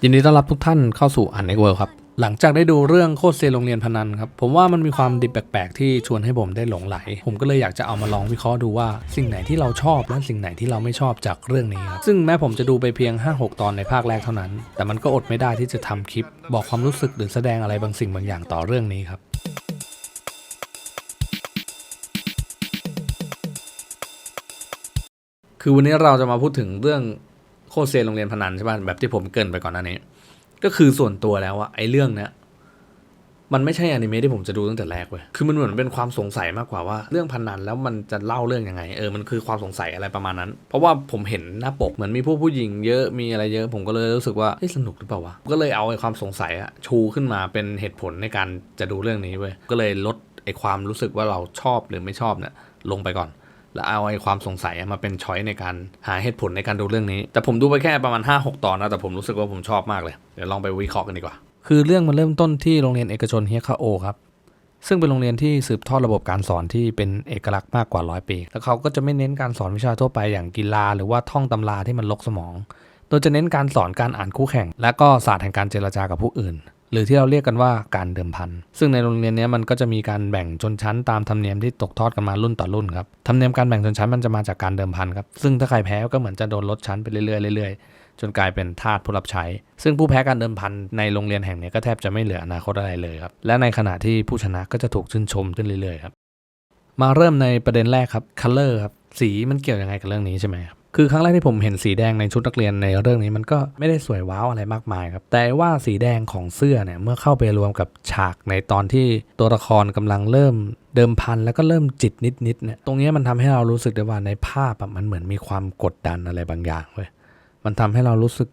ยินดีต้อนรับทุกท่านเข้าสู่อันเน็กเวิร์ครับ หลังจากได้ดูเรื่องโคตรเซโรงเรียนพนันครับ ผมว่ามันมีความดิบแปลกๆ ที่ชวนให้ผมได้หลงไหล ผมก็เลยอยากจะเอามาลองวิเคราะห์ดูว่าสิ่งไหนที่เราชอบและสิ่งไหนที่เราไม่ชอบจากเรื่องนี้ครับ ซึ่งแม้ผมจะดูไปเพียง 5-6 ตอนในภาคแรกเท่านั้น แต่มันก็อดไม่ได้ที่จะทำคลิป บอกความรู้สึกหรือแสดงอะไรบางสิ่งบางอย่างต่อเรื่องนี้ครับคือวันนี้เราจะมาพูดถึงเรื่อง โคเซนโรงเรียนพนันใช่ป่ะแบบที่ผมเกินไปก่อนหน้านี้ ก็คือส่วนตัวแล้วอะไอ้เรื่องเนี้ยมันไม่ใช่อนิเมะที่ผมจะดูตั้งแต่แรกเว้ย คือมันเหมือนเป็นความสงสัยมากกว่าว่า เรื่องพนันแล้วมันจะเล่าเรื่องยังไง เออ มันคือความสงสัยอะไรประมาณนั้น เพราะว่าผมเห็นหน้าปกเหมือนมีผู้ผู้หญิงเยอะ มีอะไรเยอะ ผมก็เลยรู้สึกว่าเฮ้ยสนุกหรือเปล่าวะ ก็เลยเอาไอ้ความสงสัยอะชูขึ้นมาเป็นเหตุผลในการจะดูเรื่องนี้เว้ย ก็เลยลดไอ้ความรู้สึกว่าเราชอบหรือไม่ชอบเนี่ยลงไปก่อน แล้วเอาไอ้ความสงสัยมาเป็นช้อยในการหาเหตุผลในการดูเรื่องนี้ แต่ผมดูไปแค่ประมาณ 5-6 ตอนนะ แต่ผมรู้สึกว่าผมชอบมากเลย เดี๋ยวลองไปวิเคราะห์กันดีกว่า คือเรื่องมันเริ่มต้นที่โรงเรียนเอกชนเฮียคาโอครับ ซึ่งเป็นโรงเรียนที่สืบทอดระบบการสอนที่เป็นเอกลักษณ์มากกว่าร้อยปี แล้วเขาก็จะไม่เน้นการสอนวิชาทั่วไปอย่างกีฬาหรือว่าท่องตำราที่มันลกสมอง โดยจะเน้นการสอนการอ่านคู่แข่ง และก็ศาสตร์แห่งการเจรจากับผู้อื่น หรือที่เราเรียกกันว่าการเดิมพัน ซึ่งในโรงเรียนนี้มันก็จะมีการแบ่งชนชั้นตามธรรมเนียมที่ตกทอดกันมารุ่นต่อรุ่นครับ ธรรมเนียมการแบ่งชนชั้นมันจะมาจากการเดิมพันครับ ซึ่งถ้าใครแพ้ก็เหมือนจะโดนลดชั้นไปเรื่อยๆเรื่อยๆ จนกลายเป็นทาสผู้รับใช้ ซึ่งผู้แพ้การเดิมพันในโรงเรียนแห่งนี้ก็แทบจะไม่เหลืออนาคตอะไรเลยครับ และในขณะที่ผู้ชนะก็จะถูกชื่นชมขึ้นเรื่อยๆครับ มาเริ่มในประเด็นแรกครับ color ครับ สีมันเกี่ยวยังไงกับเรื่องนี้ใช่ไหมครับ คือครั้งแรกที่ผมเห็นสีแดงในชุดนักเรียนในเรื่องนี้มันก็ไม่ได้สวยว้าวอะไรมากมายครับ แต่ว่าสีแดงของเสื้อเนี่ยเมื่อเข้าไปรวมกับฉากในตอนที่ตัวละครกำลังเริ่มเดิมพันแล้วก็เริ่มจิตนิดๆเนี่ยตรงนี้มันทำให้เรารู้สึกได้ว่าในภาพมันเหมือนมีความกดดันอะไรบางอย่างเว้ยมันทำให้เรารู้สึก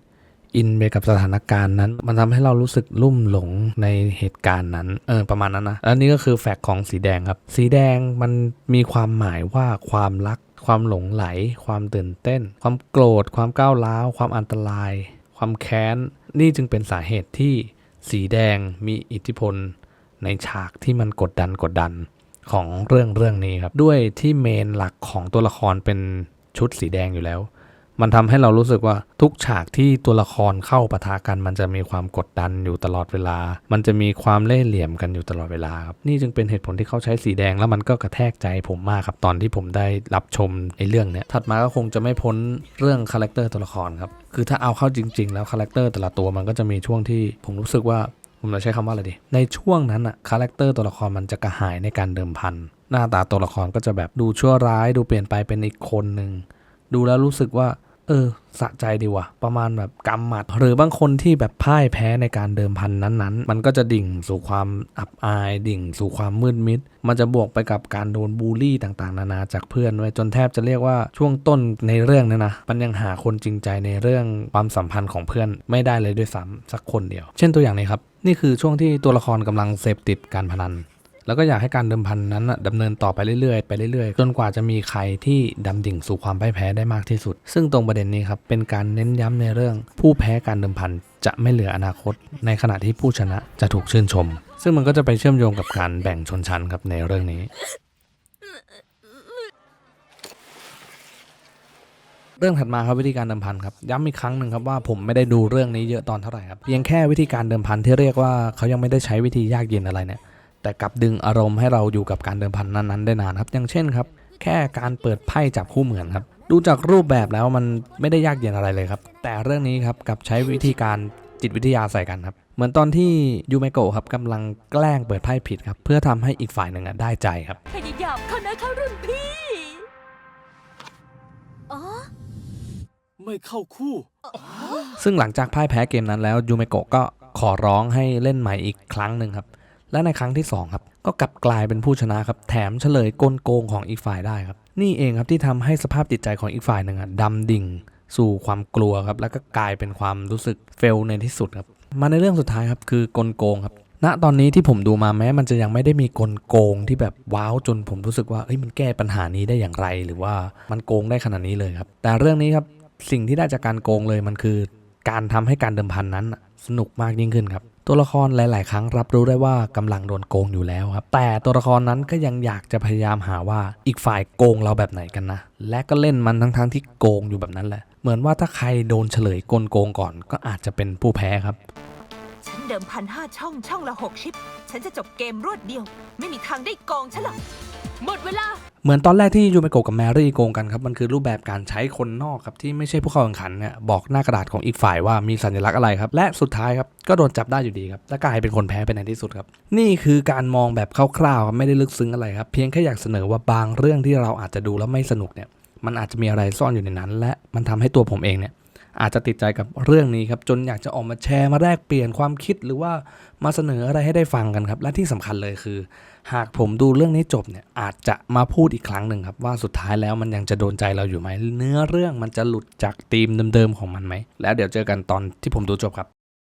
อินไปกับสถานการณ์นั้น มันทำให้เรารู้สึกลุ่มหลงในเหตุการณ์นั้นเออประมาณนั้นนะแล้วนี่ก็คือแฟกต์ของสีแดงครับ สีแดงมันมีความหมายว่าความรัก ความหลงไหล ความตื่นเต้น ความโกรธ ความก้าวร้าว ความอันตราย ความแค้น นี่จึงเป็นสาเหตุที่สีแดงมีอิทธิพล ในฉากที่มันกดดันกดดันของเรื่องเรื่องนี้ครับ ด้วยที่เมนหลักของตัวละครเป็นชุดสีแดงอยู่แล้ว มันทำให้เรารู้สึกว่าทุกฉากที่ตัวละครเข้าปะทะกัน มันจะมีความกดดันอยู่ตลอดเวลา มันจะมีความเล่ห์เหลี่ยมกันอยู่ตลอดเวลาครับนี่จึงเป็นเหตุผลที่เขาใช้สีแดงแล้วมันก็กระแทกใจผมมากครับตอนที่ผมได้รับชมในเรื่องเนี้ยถัดมาก็คงจะไม่พ้นเรื่องคาแรคเตอร์ตัวละครครับคือถ้าเอาเข้าจริง ๆ แล้วคาแรคเตอร์แต่ละตัวมันก็จะมีช่วงที่ผมรู้สึกว่าผมจะใช้คำว่าอะไรดี ในช่วงนั้นอะคาแรคเตอร์ตัวละครมันจะกระหายในการเดิมพัน หน้าตาตัวละครก็จะแบบดูชั่วร้าย ดูเปลี่ยนไปเป็นอีกคนหนึ่ง ดูแล้วรู้สึกว่า เออ สะใจดีว่ะ ประมาณแบบกำหมัด หรือบางคนที่แบบพ่ายแพ้ในการเดิมพันนั้นๆ มันก็จะดิ่งสู่ความอับอาย ดิ่งสู่ความมืดมิด มันจะบวกไปกับการโดนบูลลี่ต่างๆ นานาจากเพื่อนด้วยจนแทบจะเรียกว่าช่วงต้นในเรื่องเนี้นะ มันยังหาคนจริงใจในเรื่องความสัมพันธ์ของเพื่อนไม่ได้เลยด้วยซ้ำสักคนเดียว เช่นตัวอย่างนี้ครับ นี่คือช่วงที่ตัวละครกำลังเสพติดการพนัน แล้วก็อยากให้การเดิมพันนั้นน่ะดำเนินต่อไปเรื่อยๆไปเรื่อยๆ จนกว่าจะมีใครที่ดำดิ่งสู่ความพ่ายแพ้ได้มากที่สุด ซึ่งตรงประเด็นนี้ครับเป็นการเน้นย้ำในเรื่อง ผู้แพ้การเดิมพันจะไม่เหลืออนาคต ในขณะที่ผู้ชนะจะถูกชื่นชม ซึ่งมันก็จะไปเชื่อมโยงกับการแบ่งชนชั้นครับในเรื่องนี้เรื่องถัดมาครับวิธีการเดิมพันครับย้ำอีกครั้งหนึ่งครับว่าผมไม่ได้ดูเรื่องนี้เยอะตอนเท่าไหร่ครับเพียงแค่วิธีการเดิมพันที่เรียกว่าเขายังไม่ได้ใช้วิธียากเย็นอะไรเนี่ย แต่กลับดึงอารมณ์ให้เราอยู่กับการเดิมพันนั้นๆได้นานครับอย่างเช่นครับ แค่การเปิดไพ่จับคู่เหมือนครับ ดูจากรูปแบบแล้วมันไม่ได้ยากเย็นอะไรเลยครับ แต่เรื่องนี้ครับกลับใช้วิธีการจิตวิทยาใส่กันครับ เหมือนตอนที่ยูเมโกะครับกำลังแกล้งเปิดไพ่ผิดครับ เพื่อทำให้อีกฝ่ายหนึ่งอะได้ใจครับพยายามเข้านะคะรุ่นพี่อ๋อไม่เข้าคู่ ซึ่งหลังจากพ่ายแพ้เกมนั้นแล้วยูเมโกะก็ขอร้องให้เล่นใหม่อีกครั้งหนึ่งครับ และในครั้งที่สองครับ ก็กลับกลายเป็นผู้ชนะครับ แถมเฉลยกลโกงของอีกฝ่ายได้ครับ นี่เองครับที่ทำให้สภาพจิตใจของอีกฝ่ายหนึ่งอะดำดิ่ง สู่ความกลัวครับ แล้วก็กลายเป็นความรู้สึกเฟลในที่สุดครับ มาในเรื่องสุดท้ายครับคือกลโกงครับณตอนนี้ที่ผมดูมาแม้มันจะยังไม่ได้มีกลโกงที่แบบว้าวจนผมรู้สึกว่าเอ้ยมันแก้ปัญหานี้ได้อย่างไร หรือว่ามันโกงได้ขนาดนี้เลยครับ แต่เรื่องนี้ครับสิ่งที่ได้จากการโกงเลยมันคือ การทำให้การเดิมพันนั้นสนุกมากยิ่งขึ้นครับ ตัวละครหลาย ๆ ครั้งรับรู้ได้ว่ากำลังโดนโกงอยู่แล้วครับ แต่ตัวละครนั้นก็ยังอยากจะพยายามหาว่าอีกฝ่ายโกงเราแบบไหนกันนะ และก็เล่นมันทั้งๆที่โกงอยู่แบบนั้นแหละ เหมือนว่าถ้าใครโดนเฉลยกลโกงก่อน ก็อาจจะเป็นผู้แพ้ครับ ฉันเดิมพันห้าช่องช่องละหกชิป ฉันจะจบเกมรวดเดียว ไม่มีทางได้โกงฉันหรอก หมดเวลา เหมือนตอนแรกที่ยูเมโกะกับแมรี่โกงกันครับ มันคือรูปแบบการใช้คนนอกครับ ที่ไม่ใช่ผู้เข้าแข่งขันเนี่ยบอกหน้ากระดาษของอีกฝ่ายว่ามีสัญลักษณ์อะไรครับ และสุดท้ายครับ ก็โดนจับได้อยู่ดีครับ และกลายเป็นคนแพ้ไปในที่สุดครับ นี่คือการมองแบบคร่าวๆครับไม่ได้ลึกซึ้งอะไรครับ เพียงแค่อยากเสนอว่าบางเรื่องที่เราอาจจะดูแล้วไม่สนุกเนี่ยมันอาจจะมีอะไรซ่อนอยู่ในนั้น และมันทำให้ตัวผมเองเนี่ย อาจจะติดใจกับเรื่องนี้ครับจนอยากจะออกมาแชร์มาแลกเปลี่ยนความคิดหรือว่ามาเสนออะไรให้ได้ฟังกันครับและที่สำคัญเลยคือ หากผมดูเรื่องนี้จบเนี่ยอาจจะมาพูดอีกครั้งหนึ่งครับว่าสุดท้ายแล้วมันยังจะโดนใจเราอยู่ไหมเนื้อเรื่องมันจะหลุดจากธีมเดิมๆของมันไหมแล้วเดี๋ยวเจอกันตอนที่ผมดูจบครับ